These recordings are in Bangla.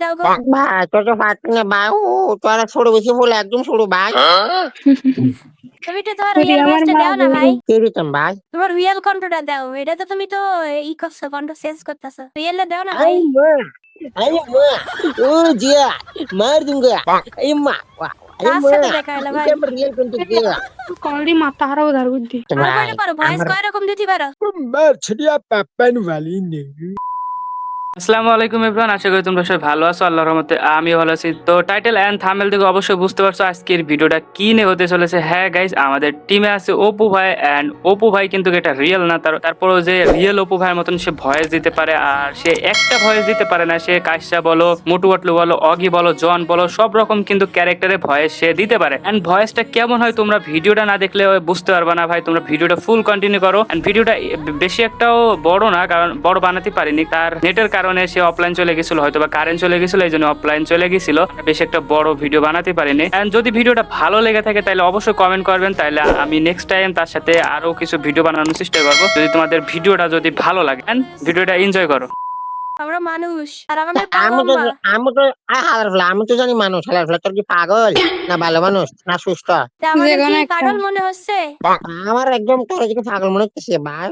দাও গো ভাই তো তো ভাত নিয়ে বাউ তোরা ছোড়ো বেশি বলে একদম ছোড়ো ভাই তুমি তো তোমার রিয়েল ভয়েসটা দাও না ভাই কি রকম ভাই তোমার রিয়েল কন্ঠটা দাও এটা তো তুমি তো ই করছো কন্ঠ চেঞ্জ করতেছো রিয়েল দাও না ভাই అయ్యమ్మా ఓ జియా మారుదుంగా అయ్యమ్మా పాపన్ వాలింది আসসালামু আলাইকুম এভরিওয়ান, আশা করি তোমরা সবাই ভালো আছো, আল্লাহর রহমতে আমি ভালো আছি। তো টাইটেল অ্যান্ড থামেল থেকে অবশ্যই বুঝতে পারছ আজকের ভিডিওটা কি নিয়ে হতে চলেছে। হ্যাঁ গাইস আমাদের টিমে আছে অপু ভাই অ্যান্ড অপু ভাই কিন্তু এটা রিয়েল না, তার তারপরও যে রিয়েল অপু ভাইয়ের মতন সে ভয়েস দিতে পারে আর সে একটা ভয়েস দিতে পারে না, সে কাইসা বলো, মোটু আটলু বলো, অগি বলো, জন বলো, সব রকম কিন্তু ক্যারেক্টারে ভয়েস সে দিতে পারে। অ্যান্ড ভয়েসটা কেমন হয় তোমরা ভিডিওটা না দেখলে বুঝতে পারবে না ভাই, তোমরা ভিডিওটা ফুল কন্টিনিউ করো। এন্ড ভিডিওটা বেশি একটাও বড় না, কারণ বড় বানাতে পারিনি, তার নেটের কারণে সে অফলাইন চলে গেছিল হয়তো বা কারেন্ট চলে গেছিল, এই জন্য অফলাইন চলে গেছিল। বেশ একটা বড় ভিডিও বানাতে পারিনি। যদি ভিডিওটা ভালো লেগে থাকে, তাহলে অবশ্যই কমেন্ট করবেন। তাহলে আমি নেক্সট টাইম তার সাথে আরও কিছু ভিডিও বানানোর চেষ্টা করব। যদি তোমাদের ভিডিওটা যদি ভালো লাগে ভিডিওটা এনজয় করো। আমরা মানুষ। আর আমাদের আমি তো আমি তো হালার ফেলা আমি তো জানি মানুষ হালার ফেলা তোর কি পাগল? না ভালো মানুষ না সুস্থ। কি। পাগল মনে হচ্ছে? আমার একদম তোর দিকে পাগল মনে হচ্ছে ভাই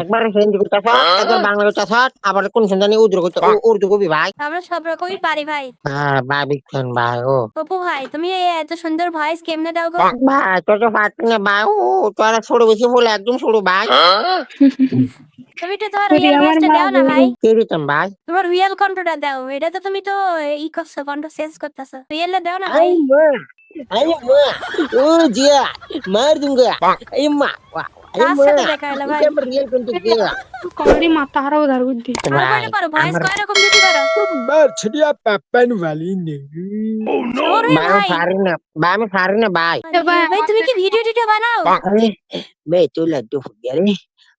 একবার হিন্দি করতে একবার বাংলা করতে আবার কোন জানি উর্দু করতে উর্দু কবি ভাই। আমরা সব রকমই পারি ভাই। হ্যাঁ ভাই বিজ্ঞান ভাই ও। অপু ভাই তুমি এই এত সুন্দর ভয়েস কেমনে দাও গো? ভাই তোর তো পারছি না ভাই ও তোরা ছোট বেশি বলে একদম ছোট ভাই। ছবিটা তোমার রিয়েল ভয়েসটা দাও না ভাই। কে দিতাম ভাই? তোমার রিয়েল কন্ঠটা দাও এটা তো তুমি তো ই করছ কন্ঠ চেঞ্জ করতেছো। রিয়েলটা দাও না ভাই। আইম্মা ও জিয়া মার দুঙ্গা আইম্মা কমেডি না। বাম ফারি না ভাই তুমি কি ভিডিও টিডিও বানাও? ভাই তো লাড্ডু ফুগিয়া রে।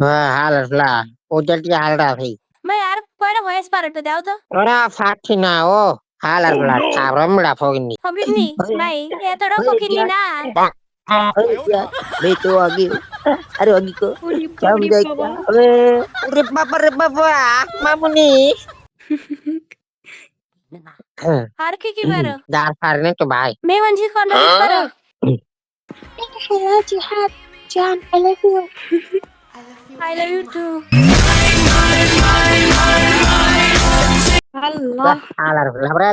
হাল আসলা ওদেরকে হালটা ভাই మరి ఆడ పోయిన వాయిస్ పారట్టు దేవతో ওরা ফাঁকি না ও হাল আসলা আরমড়া ফগনি ఫొగిడ్ని మై ఏతడో ఫొగిడ్ని నా લે તો આગી અરે આગી કો કામ જાય અરે રે બાપા રે બાપા મામુની ఆర్కి కి బరు দার ফারনে তো ভাই మే వంజి కొన్న బరు I love you, Hap. John, I love you. I love you. Too. আল্লাহ। আলার লাবরা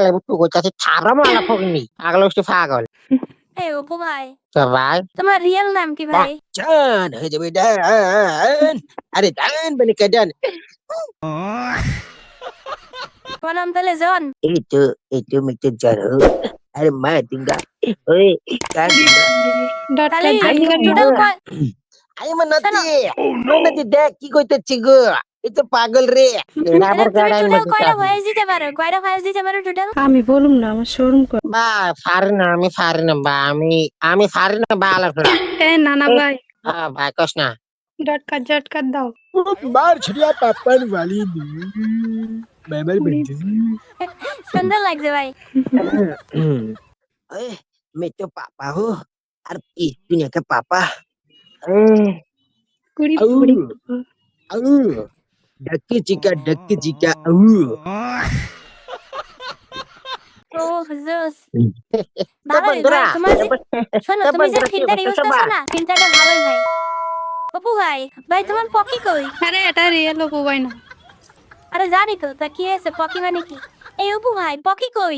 আরে জন এই তো এই তো মা দিঙ্গা। আই মানাতি মানাতি দেখ কি কইতেছি গো এই তো পাগল রে রাবার গাড়াই টোটাল মধ্যে কয়টা ভয়েস দিতে পারো কয়টা ভয়েস দিতে পারো টোটাল আমি বলুম না আমার শোরুম কর বা ফারি না আমি ফারি না বা আমি আমি ফারি না বা আলার ফলা এ নানা ভাই হ্যাঁ ভাই কস না ডট কাট জট কাট দাও মার ছড়িয়া পাপান वाली মেমর বন্ধু। সুন্দর লাগছে ভাই ओए मैं तो पापा हूँ और इस दुनिया का पापा अरे কুড়ি আউ। কুড়ি আউ ডাক্কি চিকা ডাক্কি চিকা আউ ও জোস তো বন্ধুরা তোমার শোনো তুমি যে ফিল্টার ইউজ করছ না ফিল্টারটা ভালোই ভাই অপু ভাই ভাই তোমার পকি কই আরে এটা রিয়েল অপু ভাই না আরে জানি তো তা কি হয়েছে পকি মানে কি এই অপু ভাই পকি কই